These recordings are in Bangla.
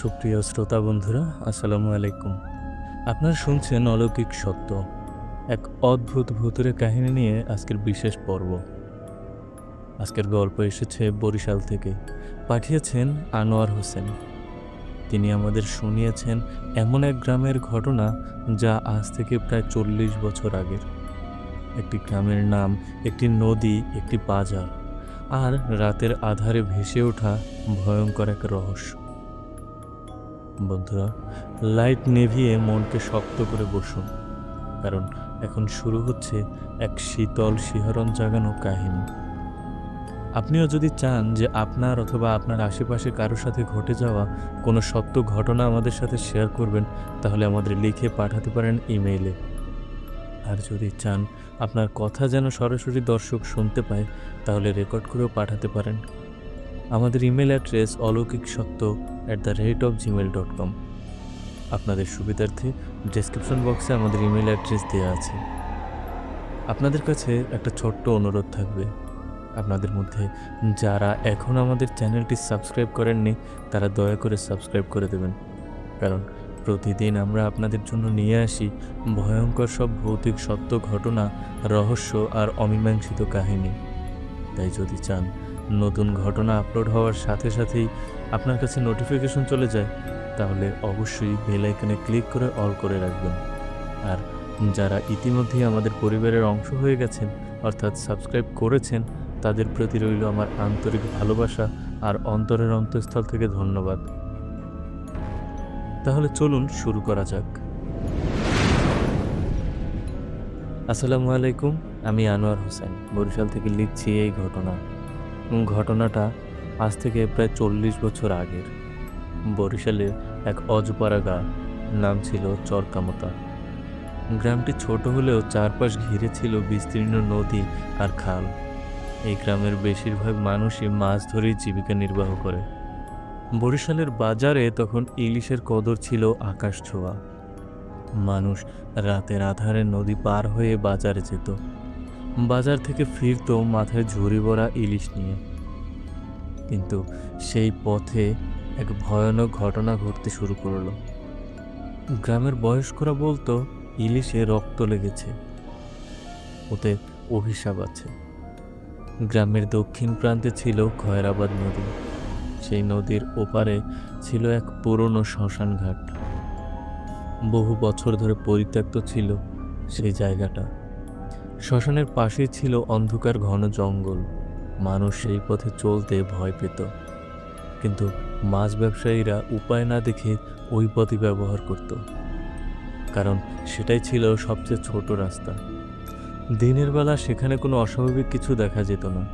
সুপ্রিয় শ্রোতা বন্ধুরা, আসসালামু আলাইকুম। আপনারা শুনছেন অলৌকিক সত্য, এক অদ্ভুত ভূতুরে কাহিনী নিয়ে আজকের বিশেষ পর্ব। আজকের গল্প এসেছে বরিশাল থেকে, পাঠিয়েছেন আনোয়ার হোসেন। তিনি আমাদের শুনিয়েছেন এমন এক গ্রামের ঘটনা যা আজ থেকে প্রায় চল্লিশ বছর আগের। একটি গ্রামের নাম, একটি নদী, একটি বাজার, আর রাতের আধারে ভেসে ওঠা ভয়ঙ্কর এক রহস্য। বন্ধুরা, লাইট নেভিয়ে মনকে শক্ত করে বসুন, কারণ এখন শুরু হচ্ছে এক শীতল শিহরণ জাগানো কাহিনী। আপনিও যদি চান যে আপনার অথবা আপনার আশেপাশে কারোর সাথে ঘটে যাওয়া কোনো সত্য ঘটনা আমাদের সাথে শেয়ার করবেন, তাহলে আমাদের লিখে পাঠাতে পারেন ইমেইলে। আর যদি চান আপনার কথা যেন সরাসরি দর্শক শুনতে পায়, তাহলে রেকর্ড করেও পাঠাতে পারেন। আমাদের ইমেল অ্যাড্রেস অলৌকিক সত্য at the rate of gmail dot com আপনাদের সুবিধার্থে ডেসক্রিপশন বক্সে আমাদের ইমেল অ্যাড্রেস দেওয়া আছে। আপনাদের কাছে একটা ছোট্ট অনুরোধ থাকবে। আপনাদের মধ্যে যারা এখন আমাদের চ্যানেলটি সাবস্ক্রাইব করেননি, তারা দয়া করে সাবস্ক্রাইব করে দেবেন। কারণ প্রতিদিন আমরা আপনাদের জন্য নিয়ে আসি ভয়ঙ্কর সব ভৌতিক সত্য ঘটনা, রহস্য আর অমীমাংসিত কাহিনী। তাই যদি চান নতুন ঘটনা আপলোড হওয়ার সাথে সাথেই আপনার কাছে নোটিফিকেশন চলে যায়, তাহলে অবশ্যই বেল আইকনে ক্লিক করে অল করে রাখবেন। আর যারা ইতিমধ্যেই আমাদের পরিবারের অংশ হয়ে গেছেন, অর্থাৎ সাবস্ক্রাইব করেছেন, তাদের প্রতি রইল আমার আন্তরিক ভালোবাসা আর অন্তরের অন্তঃস্থল থেকে ধন্যবাদ। তাহলে চলুন শুরু করা যাক। আসসালামু আলাইকুম, আমি আনোয়ার হোসেন, বরিশাল থেকে লিখছি এই ঘটনা। ঘটনাটা আজ থেকে প্রায় চল্লিশ বছর আগের। বরিশালের এক অজপাড়া গা, নাম ছিল চরকামতা। গ্রামটি ছোট হলেও চারপাশ ঘিরে ছিল বিস্তীর্ণ নদী আর খাল। এই গ্রামের বেশিরভাগ মানুষই মাছ ধরেই জীবিকা নির্বাহ করে। বরিশালের বাজারে তখন ইলিশের কদর ছিল আকাশ ছোঁয়া। মানুষ রাতের আধারে নদী পার হয়ে বাজারে যেত। বাজার থেকে ফিরতো মাথায় ঝুড়ি ভরা ইলিশ নিয়ে। কিন্তু সেই পথে এক ভয়ানক ঘটনা ঘটতে শুরু করল। গ্রামের বয়স্করা বলতো, ইলিশে রক্ত লেগেছে। ওতে অভিশাপ আছে। গ্রামের দক্ষিণ প্রান্তে ছিল খয়রাবাদ নদী। সেই নদীর ওপারে ছিল এক পুরনো শ্মশান ঘাট। বহু বছর ধরে পরিত্যক্ত ছিল সেই জায়গাটা। শ্মশানের পাশে ছিল অন্ধকার ঘন জঙ্গল। মানুষ সেই পথে চলতে ভয় পেত। কিন্তু মাছ ব্যবসায়ীরা উপায় না দেখে ওই পথই ব্যবহার করত। কারণ সেটাই ছিল সবচেয়ে ছোট রাস্তা। দিনের বেলা সেখানে কোনো অস্বাভাবিক কিছু দেখা যেত না।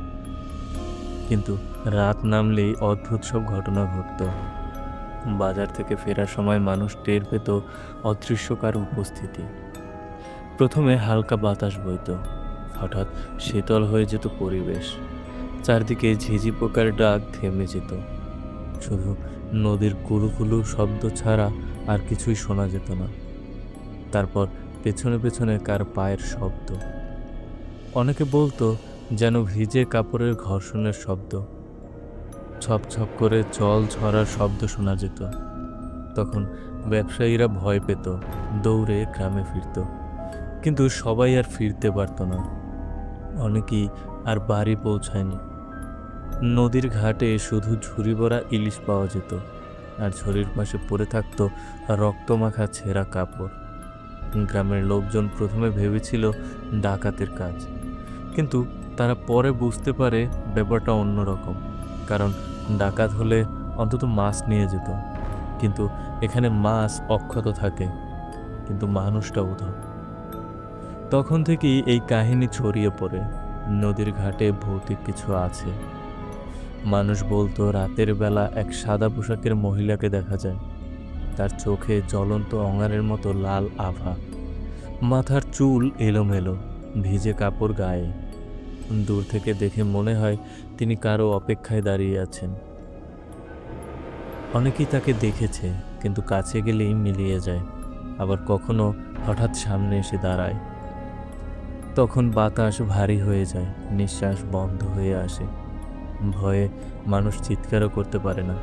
কিন্তু রাত নামলেই অদ্ভুত সব ঘটনা ঘটত। বাজার থেকে ফেরার সময় মানুষ টের পেত অদৃশ্যকার উপস্থিতি। প্রথমে হালকা বাতাস বইত। হঠাৎ শীতল হয়ে যেত পরিবেশ। চারদিকে ঝিঝি পোকার ডাক থেমে যেত। শুধু নদীর কুলুকুলু শব্দ ছাড়া আর কিছুই শোনা যেত না। তারপর পেছনে পেছনে কার পায়ের শব্দ। অনেকে বলতো যেন ভিজে কাপড়ের ঘর্ষণের শব্দ। ছপ ছপ করে জল ঝরার শব্দ শোনা যেত। তখন ব্যবসায়ীরা ভয় পেত, দৌড়ে গ্রামে ফিরত। কিন্তু সবাই আর ফিরতে পারত না। অনেকেই আর বাড়ি পৌঁছায়নি। নদীর ঘাটে শুধু ঝুড়ি ভরা ইলিশ পাওয়া যেত, আর ঝুড়ির পাশে পড়ে থাকতো রক্তমাখা ছেঁড়া কাপড়। গ্রামের লোকজন প্রথমে ভেবেছিল ডাকাতের কাজ, কিন্তু তারা পরে বুঝতে পারে ব্যাপারটা অন্যরকম, কারণ ডাকাত হলে অন্তত মাছ নিয়ে যেত, কিন্তু এখানে মাছ অক্ষত থাকে, কিন্তু মানুষটা উধাও। তখন থেকেই এই কাহিনী ছড়িয়ে পড়ে। নদীর ঘাটে ভৌতিক কিছু আছে। মানুষ বলতো রাতের বেলা এক সাদা পোশাকের মহিলাকে দেখা যায়। তার চোখে জ্বলন্ত অঙারের মতো লাল আভা। মাথার চুল এলোমেলো, ভিজে কাপড় গায়ে। দূর থেকে দেখে মনে হয় তিনি কারও অপেক্ষায় দাঁড়িয়ে আছেন। অনেকেই তাকে দেখেছে, কিন্তু কাছে গেলেই মিলিয়ে যায়। আবার কখনো হঠাৎ সামনে এসে দাঁড়ায়। তখন বাতাস ভারী হয়ে যায়, নিঃশ্বাস বন্ধ হয়ে আসে। ভয়ে মানুষ চিৎকারও করতে পারে না।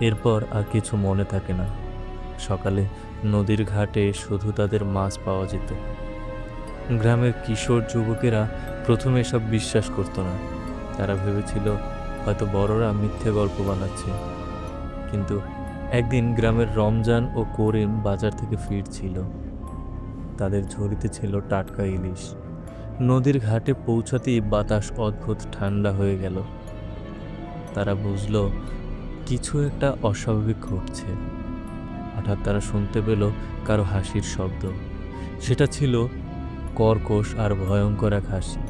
এরপর আর কিছু মনে থাকে না। সকালে নদীর ঘাটে শুধু তাদের মাছ পাওয়া যেত। গ্রামের কিশোর যুবকেরা প্রথমে এসব বিশ্বাস করতো না। তারা ভেবেছিল, হয়তো বড়রা মিথ্যে গল্প বানাচ্ছে। কিন্তু একদিন গ্রামের রমজান ও করিম বাজার থেকে ফিরছিল। তাদের ঝুড়িতে ছিল টাটকা ইলিশ। নদীর ঘাটে পৌঁছাতেই বাতাস অদ্ভুত ঠান্ডা হয়ে গেল। তারা বুঝলো, কিছু একটা অস্বাভাবিক ঘটছে। হঠাৎ তারা শুনতে পেল কারও হাসির শব্দ। সেটা ছিল কর্কশ আর ভয়ঙ্কর এক হাসি।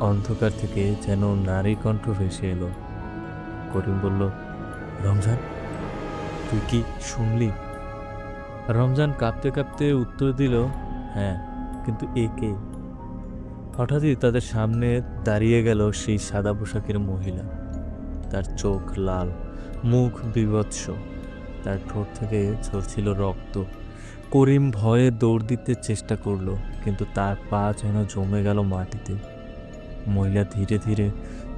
অন্ধকার থেকে যেন নারী কণ্ঠ ভেসে এলো। করিম বলল, রমজান, তুই কি শুনলি? রমজান কাঁপতে কাঁপতে উত্তর দিল হ্যাঁ কিন্তু এ কে? হঠাৎই তাদের সামনে দাঁড়িয়ে গেল সেই সাদা পোশাকের মহিলা। তার চোখ লাল, মুখ বিভৎস, তার ঠোঁট থেকে ঝরছিল রক্ত। করিম ভয়ে দৌড় দিতে চেষ্টা করল, কিন্তু তার পা যেন জমে গেল মাটিতে। মহিলা ধীরে ধীরে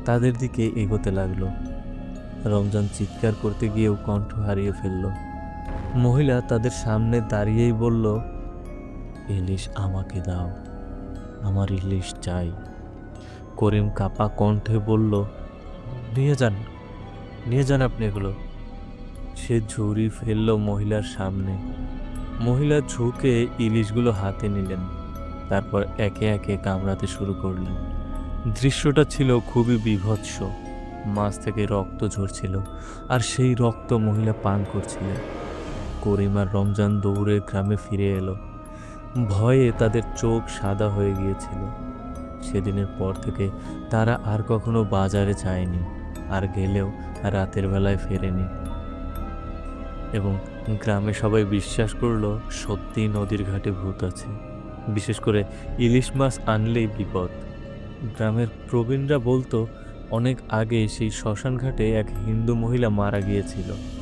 তাদের দিকে এগোতে লাগল। রমজান চিৎকার করতে গিয়েও কণ্ঠ হারিয়ে ফেলল। মহিলা তাদের সামনে দাঁড়িয়েই বলল, ইলিশ আমাকে দাও, আমার ইলিশ চাই। করিম কাপা কণ্ঠে বলল, নিয়ে যান নিয়ে যান আপনি এগুলো। সে ঝুড়ি ফেলল মহিলার সামনে। মহিলা ঝুঁকে ইলিশগুলো হাতে নিলেন, তারপর একে একে কামড়াতে শুরু করলেন। দৃশ্যটা ছিল খুবই বিভৎস, মাছ থেকে রক্ত ঝরছিল, আর সেই রক্ত মহিলা পান করছিলেন। করিম রমজান দৌড়ে গ্রামে ফিরে এলো। ভয়ে তাদের চোখ সাদা হয়ে গিয়েছিল। সেদিনের পর থেকে তারা আর কখনো বাজারে যায়নি আর গেলেও রাতের বেলায় ফেরেনি। এবং গ্রামে সবাই বিশ্বাস করল, সত্যি নদীর ঘাটে ভূত আছে। বিশেষ করে ইলিশ মাছ আনলেই বিপদ। গ্রামের প্রবীণরা বলতো, অনেক আগে সেই শ্মশান ঘাটে এক হিন্দু মহিলা মারা গিয়েছিল।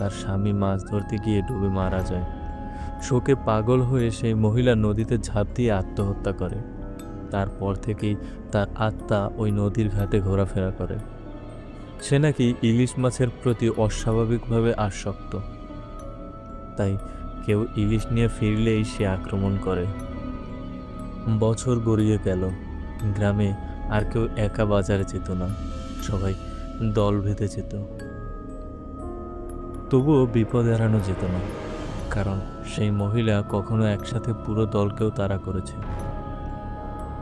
তার স্বামী মাছ ধরতে গিয়ে ডুবে মারা যায়। শোকে পাগল হয়ে সেই মহিলা নদীতে ঝাঁপ দিয়ে আত্মহত্যা করে। তারপর থেকেই তার আত্মা ওই নদীর ঘাটে ঘোরাফেরা করে। সে নাকি ইলিশ মাছের প্রতি অস্বাভাবিকভাবে আসক্ত। তাই কেউ ইলিশ নিয়ে ফিরলেই সে আক্রমণ করে। বছর গড়িয়ে গেল। গ্রামে আর কেউ একা বাজারে যেত না। সবাই দল ভেদে যেত। তবুও বিপদ এড়ানো যেত না, কারণ সেই মহিলা কখনো একসাথে পুরো দলকেও তাড়া করেছে।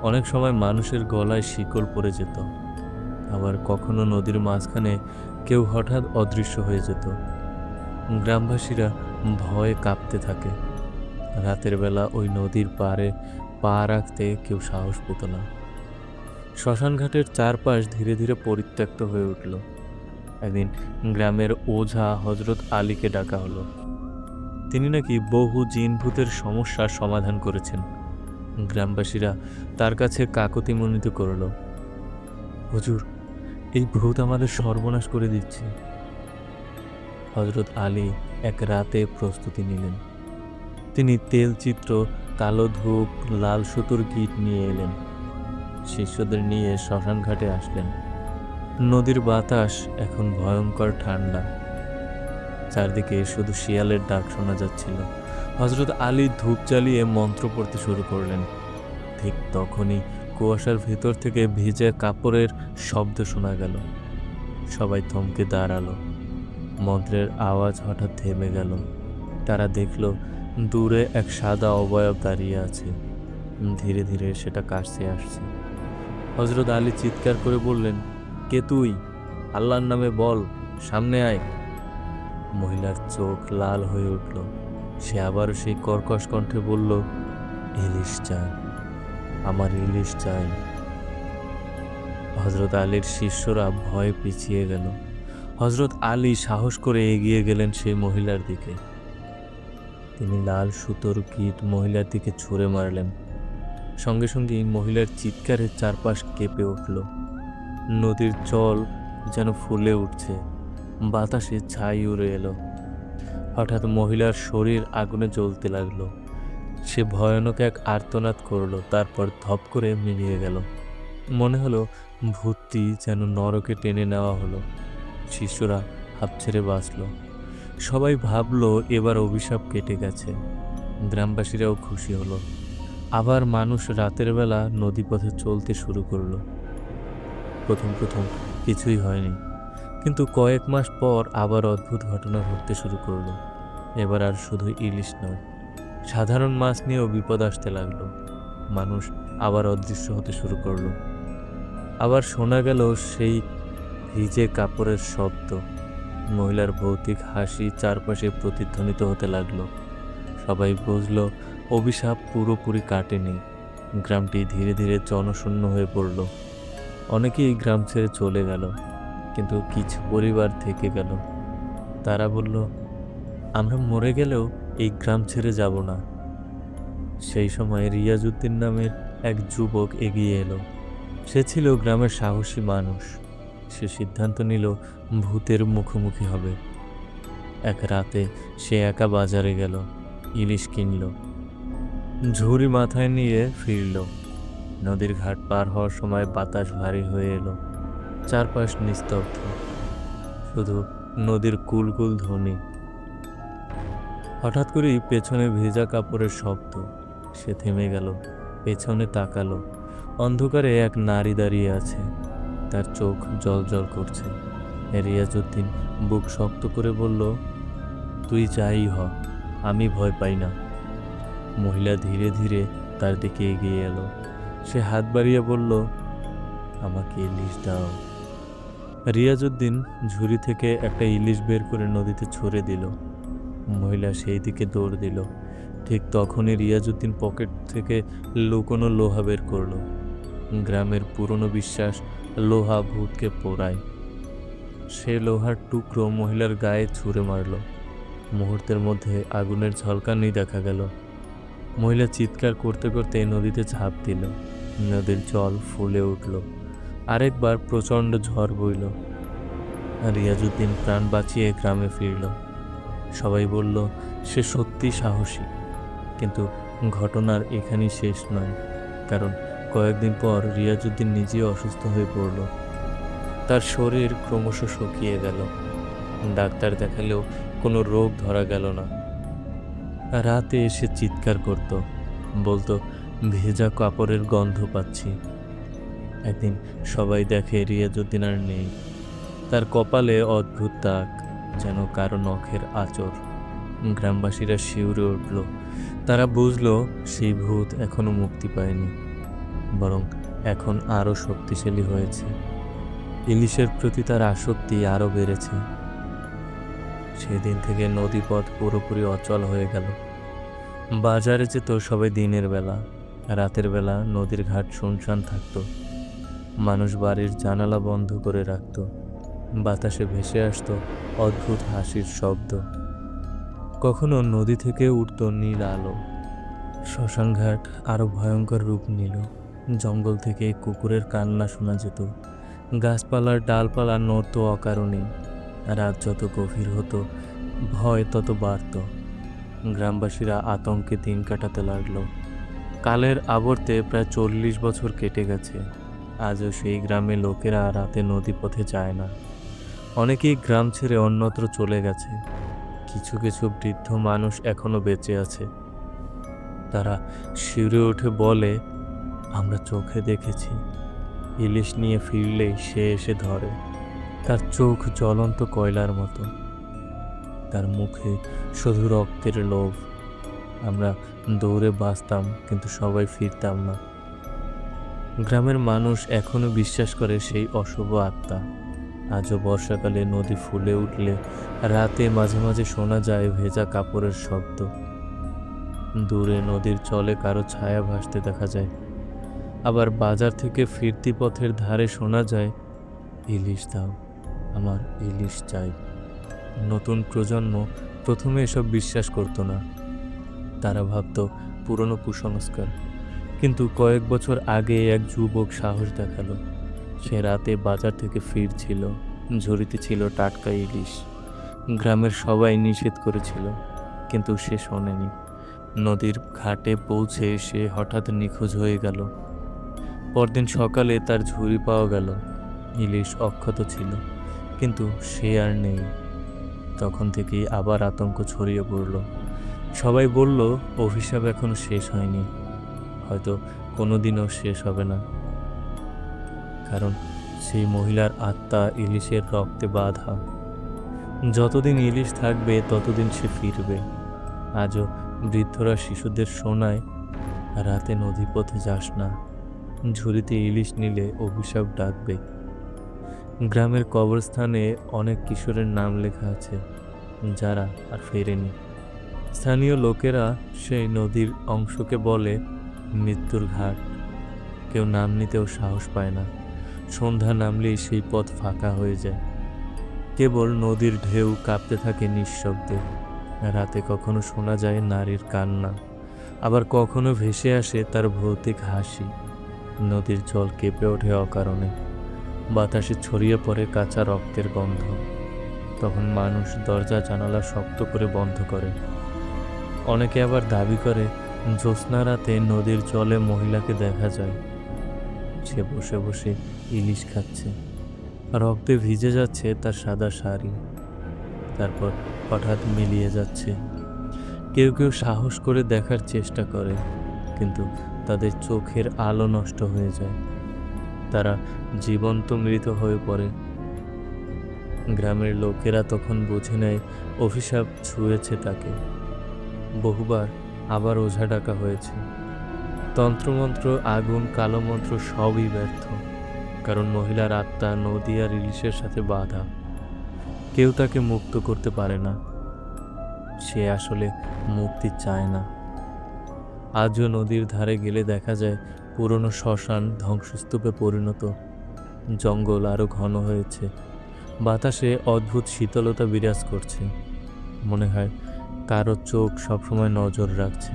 অনেক সময় মানুষের গলায় শিকল পড়ে যেত, আবার কখনো নদীর মাঝখানে কেউ হঠাৎ অদৃশ্য হয়ে যেত। গ্রামবাসীরা ভয়ে কাঁপতে থাকে। রাতের বেলা ওই নদীর পাড়ে পা রাখতে কেউ সাহস পেত না। শ্মশানঘাটের চারপাশ ধীরে ধীরে পরিত্যক্ত হয়ে উঠল। একদিন গ্রামের ওঝা হজরত আলীকে ডাকা হলো। তিনি নাকি বহু জিনভূতের সমস্যার সমাধান করেছেন। গ্রামবাসীরা তার কাছে কাকতি মনোনীত করল। হুজুর, এই ভূত আমাদের সর্বনাশ করে দিচ্ছে। হজরত আলী এক রাতে প্রস্তুতি নিলেন। তিনি তেল চিত্র, কালো ধূপ, লাল সুতোর গিট নিয়ে এলেন। শিষ্যদের নিয়ে শ্মশান ঘাটে আসলেন। নদীর বাতাস এখন ভয়ঙ্কর ঠান্ডা। চারদিকে শুধু শিয়ালের ডাক শোনা যাচ্ছিল। হজরত আলী ধূপ জ্বালিয়ে মন্ত্র পড়তে শুরু করলেন। ঠিক তখনই কুয়াশার ভেতর থেকে ভিজে কাপড়ের শব্দ শোনা গেল। সবাই থমকে দাঁড়াল। মন্ত্রের আওয়াজ হঠাৎ থেমে গেল। তারা দেখল দূরে এক সাদা অবয়ব দাঁড়িয়ে আছে। ধীরে ধীরে সেটা কাশতে আসছে। হজরত আলী চিৎকার করে বললেন কে তুই? আল্লাহর নামে বল, সামনে আয়। মহিলার চোখ লাল হয়ে উঠল। সে আবারও সেই কর্কশ কণ্ঠে বলল, ইলিশ চাই, আমার ইলিশ চাই। হজরত আলীর শিষ্যরা ভয়ে পিছিয়ে গেল। হজরত আলী সাহস করে এগিয়ে গেলেন সেই মহিলার দিকে। তিনি লাল সুতোর কীট মহিলার দিকে ছুঁড়ে মারলেন। সঙ্গে সঙ্গে এই মহিলার চিৎকারের চারপাশ কেঁপে উঠল। নদীর জল যেন ফুলে উঠছে। বাতাসে ছাই উড়ে এলো। হঠাৎ মহিলার শরীর আগুনে জ্বলতে লাগল। সে ভয়ানক এক আর্তনাদ করল, তারপর ধপ করে মিলিয়ে গেল। মনে হলো ভূতটি যেন নরকে টেনে নেওয়া হলো। শিশুরা হাঁপ ছেড়ে বাঁচল। সবাই ভাবলো এবার অভিশাপ কেটে গেছে। গ্রামবাসীরাও খুশি হলো। আবার মানুষ রাতের বেলা নদীপথে চলতে শুরু করল। প্রথম প্রথম কিছুই হয়নি। কিন্তু কয়েক মাস পর আবার অদ্ভুত ঘটনা ঘটতে শুরু করল। এবার আর শুধু ইলিশ নয়, সাধারণ মাছ নিয়েও বিপদ আসতে লাগল। মানুষ আবার অদৃশ্য হতে শুরু করল। আবার শোনা গেল সেই ভিজে কাপড়ের শব্দ। মহিলার ভৌতিক হাসি চারপাশে প্রতিধ্বনিত হতে লাগল। সবাই বুঝলো, অভিশাপ পুরোপুরি কাটেনি। গ্রামটি ধীরে ধীরে জনশূন্য হয়ে পড়ল। অনেকেই গ্রাম ছেড়ে চলে গেল, কিন্তু কিছু পরিবার থেকে গেল। তারা বলল, আমরা মরে গেলেও এই গ্রাম ছেড়ে যাব না। সেই সময় রিয়াজউদ্দিন নামের এক যুবক এগিয়ে এলো। সে ছিল গ্রামের সাহসী মানুষ। সে সিদ্ধান্ত নিল, ভূতের মুখোমুখি হবে। এক রাতে সে একা বাজারে গেল, ইলিশ কিনল, ঝুড়ি মাথায় নিয়ে ফিরল। নদীর ঘাট পার হওয়ার সময় বাতাস ভারী হয়ে এলো। চারপাশ নিস্তব্ধ। শুধু নদীর কুলকুল ধ্বনি। হঠাৎ করেই পেছনে ভেজা কাপড়ের শব্দ। সে থেমে গেল, পেছনে তাকালো। অন্ধকারে এক নারী দাঁড়িয়ে আছে। তার চোখ জল জল করছে। রিয়াজউদ্দিন বুক শক্ত করে বলল, তুই যাই হ, আমি ভয় পাই না। মহিলা ধীরে ধীরে তার দিকে এগিয়ে এলো। সে হাত বাড়িয়ে বলল, আমাকে ইলিশ দাও। রিয়াজউদ্দিন ঝুড়ি থেকে একটা ইলিশ বের করে নদীতে ছড়ে দিল। মহিলা সেই দিকে দৌড় দিল। ঠিক তখনই রিয়াজউদ্দিন পকেট থেকে লুকোনো লোহা বের করল। গ্রামের পুরনো বিশ্বাস লোহা ভূতকে পোড়ায়। সে লোহার টুকরো মহিলার গায়ে ছুঁড়ে মারল। মুহূর্তের মধ্যে আগুনের ঝলকানি দেখা গেল। মহিলা চিৎকার করতে করতে নদীতে ঝাঁপ দিল। নদীর জল ফুলে উঠল। আরেকবার প্রচণ্ড ঝড় বইল। রিয়াজউদ্দিন প্রাণ বাঁচিয়ে গ্রামে ফিরল। সবাই বলল, সে সত্যি সাহসী। কিন্তু ঘটনার এখানেই শেষ নয়। কারণ কয়েকদিন পর রিয়াজুদ্দিন নিজেও অসুস্থ হয়ে পড়ল। তার শরীর ক্রমশ শুকিয়ে গেল। ডাক্তার দেখালেও কোনো রোগ ধরা গেল না। রাতে এসে চিৎকার করত। বলতো ভেজা কাপড়ের গন্ধ পাচ্ছি। একদিন সবাই দেখে রিয়াজউদ্দিন আর নেই। তার কপালে অদ্ভুত দাগ, যেন কারও নখের আচর গ্রামবাসীরা শিউরে উঠল। তারা বুঝলো সেই ভূত এখনও মুক্তি পায়নি, বরং এখন আরও শক্তিশালী হয়েছে। ইলিশের প্রতি তার আসক্তি আরও বেড়েছে। সেদিন থেকে নদীপথ পুরোপুরি অচল হয়ে গেল। বাজারে যেত সবাই দিনের বেলা। রাতের বেলা নদীর ঘাট শুনশান থাকতো। মানুষ বাড়ির জানালা বন্ধ করে রাখত। বাতাসে ভেসে আসতো অদ্ভুত হাসির শব্দ। কখনো নদী থেকে উঠত নীল আলো। শ্মশানঘাট আরও ভয়ঙ্কর রূপ নিল। জঙ্গল থেকে কুকুরের কান্না শোনা যেত। গাছপালার ডালপালা নড়ত অকারণে। রাত যত গভীর হতো, ভয় তত বাড়ত। গ্রামবাসীরা আতঙ্কে দিন কাটাতে লাগল। কালের আবর্তে প্রায় চল্লিশ বছর কেটে গেছে। আজও সেই গ্রামে লোকেরা রাতে নদীপথে যায় না। অনেকেই গ্রাম ছেড়ে অন্যত্র চলে গেছে। কিছু কিছু বৃদ্ধ মানুষ এখনও বেঁচে আছে। তারা শিউরে উঠে বলে, আমরা চোখে দেখেছি। ইলিশ নিয়ে ফিরলেই সে এসে ধরে। তার চোখ জ্বলন্ত কয়লার মতো। তার মুখে শুধু রক্তের লোভ। আমরা দৌড়ে বাঁচতাম, কিন্তু সবাই ফিরতাম না। গ্রামের মানুষ এখনও বিশ্বাস করে সেই অশুভ আত্মা। আজও বর্ষাকালে নদী ফুলে উঠলে রাতে মাঝে মাঝে শোনা যায় ভেজা কাপড়ের শব্দ। দূরে নদীর চলে কারও ছায়া ভাসতে দেখা যায়। আবার বাজার থেকে ফিরতি পথের ধারে শোনা যায়, ইলিশ দাও, আমার ইলিশ চাই। নতুন প্রজন্ম প্রথমে এসব বিশ্বাস করতো না। তারা ভাবতো, পুরনো কুসংস্কার। কিন্তু কয়েক বছর আগে এক যুবক সাহস দেখাল। সে রাতে বাজার থেকে ফিরছিল। ঝুড়িতে ছিল টাটকা ইলিশ। গ্রামের সবাই নিষেধ করেছিল, কিন্তু সে শোনেনি। নদীর ঘাটে পৌঁছে সে হঠাৎ নিখোঁজ হয়ে গেল। পরদিন সকালে তার ঝুড়ি পাওয়া গেল। ইলিশ অক্ষত ছিল, কিন্তু সে আর নেই। তখন থেকেই আবার আতঙ্ক ছড়িয়ে পড়ল। সবাই বলল, অভিশাপ এখনও শেষ হয়নি। হয়তো কোনোদিনও শেষ হবে না। কারণ সেই মহিলার আত্মা ইলিশের রক্তে বাঁধা। যতদিন ইলিশ থাকবে, ততদিন সে ফিরবে। আজও বৃদ্ধরা শিশুদের শোনায়, রাতে নদীপথে যাস না। ঝুড়িতে ইলিশ নিলে অভিশাপ ডাকবে। গ্রামের কবরস্থানে অনেক কিশোরের নাম লেখা আছে, যারা আর ফেরেনি। স্থানীয় লোকেরা সেই নদীর অংশকে বলে মৃত্যুর ঘাট। কেউ নাম নিতেও সাহস পায় না। সন্ধ্যা নামলেই সেই পথ ফাঁকা হয়ে যায়। কেবল নদীর ঢেউ কাঁপতে থাকে নিঃশব্দে। রাতে কখনো শোনা যায় নারীর কান্না। আবার কখনো ভেসে আসে তার ভৌতিক হাসি। নদীর জল কেঁপে ওঠে অকারণে। বাতাসে ছড়িয়ে পড়ে কাঁচা রক্তের গন্ধ। তখন মানুষ দরজা জানালা শক্ত করে বন্ধ করে। অনেকে আবার দাবি করে জ্যোৎস্না রাতে নদীর জলে মহিলাকে দেখা যায়। সে বসে বসে ইলিশ খাচ্ছে। রক্তে ভিজে যাচ্ছে তার সাদা শাড়ি। তারপর হঠাৎ মিলিয়ে যাচ্ছে। কেউ কেউ সাহস করে দেখার চেষ্টা করে, কিন্তু তাদের চোখের আলো নষ্ট হয়ে যায়। তারা জীবন্ত মৃত হয়ে পড়ে। গ্রামের লোকেরা তখন বুঝে নেয়, অভিশাপ ছুঁয়েছে তাকে। বহুবার আবার ওঝা ডাকা হয়েছে। তন্ত্রমন্ত্র, আগুন কালো মন্ত্র সবই ব্যর্থ। কারণ মহিলার আত্মা নদী আর ইলিশের সাথে বাধা। কেউ তাকে মুক্ত করতে পারে না। সে আসলে মুক্তি চায় না। আজও নদীর ধারে গেলে দেখা যায় পুরনো শ্মশান ধ্বংসস্তূপে পরিণত। জঙ্গল আরও ঘন হয়েছে। বাতাসে অদ্ভুত শীতলতা বিরাজ করছে। মনে হয় কারও চোখ সবসময় নজর রাখছে।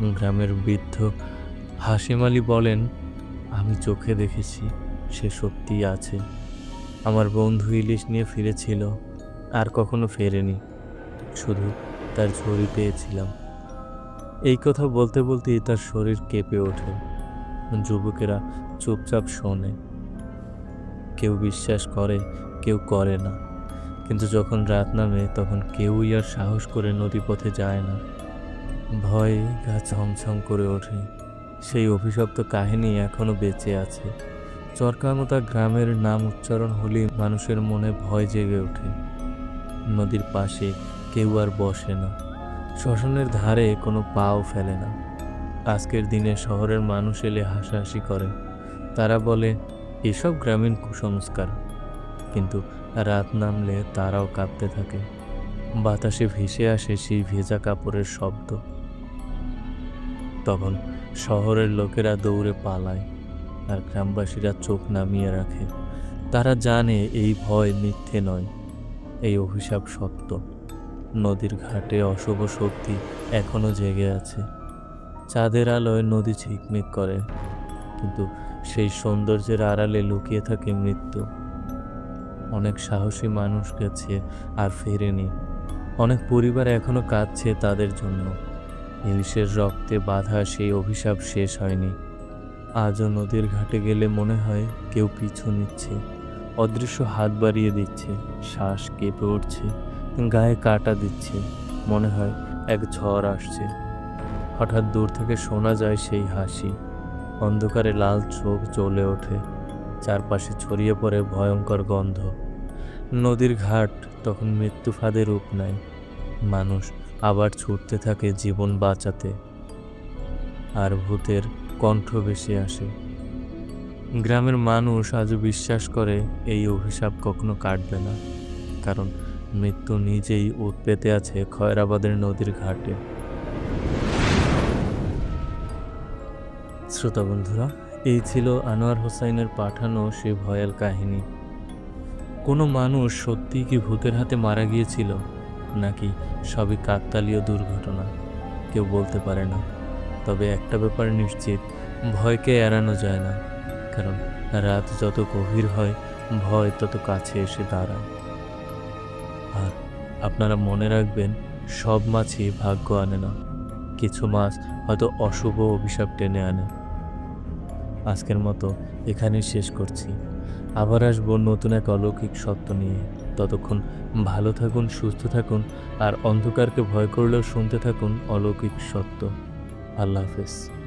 গ্রামের বৃদ্ধ হাসিম বলেন, আমি চোখে দেখেছি, সে সত্যিই আছে। আমার বন্ধু ইলিশ নিয়ে ফিরেছিল, আর কখনো ফেরেনি। শুধু তার ঝড়ি পেয়েছিলাম। এই কথা বলতে বলতেই তার শরীর কেঁপে ওঠে। যুবকেরা চুপচাপ শোনে। কেউ বিশ্বাস করে, কেউ করে না। কিন্তু যখন রাত নামে, তখন কেউই আর সাহস করে নদীপথে যায় না। ভয়ে গা ছমছম করে ওঠে। সেই অভিশপ্ত কাহিনী এখনও বেঁচে আছে। চরকামতা গ্রামের নাম উচ্চারণ হলেই মানুষের মনে ভয় জেগে ওঠে। নদীর পাশে কেউ আর বসে না। শ্মশানের ধারে কোনো পাও ফেলে না। আজকের দিনে শহরের মানুষ এলে হাসাহাসি করে। তারা বলে, এসব গ্রামীণ কুসংস্কার। কিন্তু রাত নামলে তারাও কাঁপতে থাকে। বাতাসে ভেসে আসে সেই ভেজা কাপড়ের শব্দ। তখন শহরের লোকেরা দৌড়ে পালায় আর গ্রামবাসীরা চোখ নামিয়ে রাখে। তারা জানে এই ভয় মিথ্যে নয়, এই অভিশাপ সত্য। নদীর ঘাটে অশুভ শক্তি এখনও জেগে আছে। চাঁদের আলোয় নদী ঝিকমিক করে, কিন্তু সেই সৌন্দর্যের আড়ালে লুকিয়ে থাকে মৃত্যু। অনেক সাহসী মানুষ গেছে আর ফেরেনি। অনেক পরিবার এখনও কাঁদছে তাদের জন্য। ইলিশের রক্তে বাধা সেই অভিশাপ শেষ হয়নি। আজও নদীর ঘাটে গেলে মনে হয় কেউ পিছু নিচ্ছে। অদৃশ্য হাত বাড়িয়ে দিচ্ছে, শ্বাস কেঁপে উঠছে, গায়ে কাটা দিচ্ছে, মনে হয় এক ঝড় আসছে। হঠাৎ দূর থেকে শোনা যায় সেই হাসি। অন্ধকারে লাল চোখ জ্বলে ওঠে। চারপাশে ছড়িয়ে পড়ে ভয়ঙ্কর গন্ধ। নদীর ঘাট তখন মৃত্যু ফাঁদে রূপ নেয়। মানুষ আবার ছুটতে থাকে জীবন বাঁচাতে। আর ভূতের কণ্ঠ বেশি আসে। গ্রামের মানুষ আজও বিশ্বাস করে এই অভিশাপ কখনো কাটবে না। কারণ মৃত্যু নিজেই উৎ পেতে আছে খয়রাবাদের নদীর ঘাটে। শ্রোতা বন্ধুরা এই ছিল আনোয়ার হোসাইনের পাঠানো সেই ভয়াল কাহিনী। কোনো মানুষ সত্যিই কি ভূতের হাতে মারা গিয়েছিল, নাকি সবই কাকতালীয় দুর্ঘটনা? কেউ বলতে পারে না। তবে একটা ব্যাপার নিশ্চিত, ভয়কে এড়ানো যায় না। কারণ রাত যত গভীর হয়, ভয় তত কাছে এসে দাঁড়ায়। আর আপনারা মনে রাখবেন, সব মাছই ভাগ্য আনে না। কিছু মাছ হয়তো অশুভ অভিশাপ টেনে আনে। আজকের মতো এখানেই শেষ করছি। আবার আসব নতুন এক অলৌকিক সত্য নিয়ে। ততক্ষণ ভালো থাকুন, সুস্থ থাকুন, আর অন্ধকারকে ভয় করলেও শুনতে থাকুন অলৌকিক সত্য। আল্লাহ হাফেজ।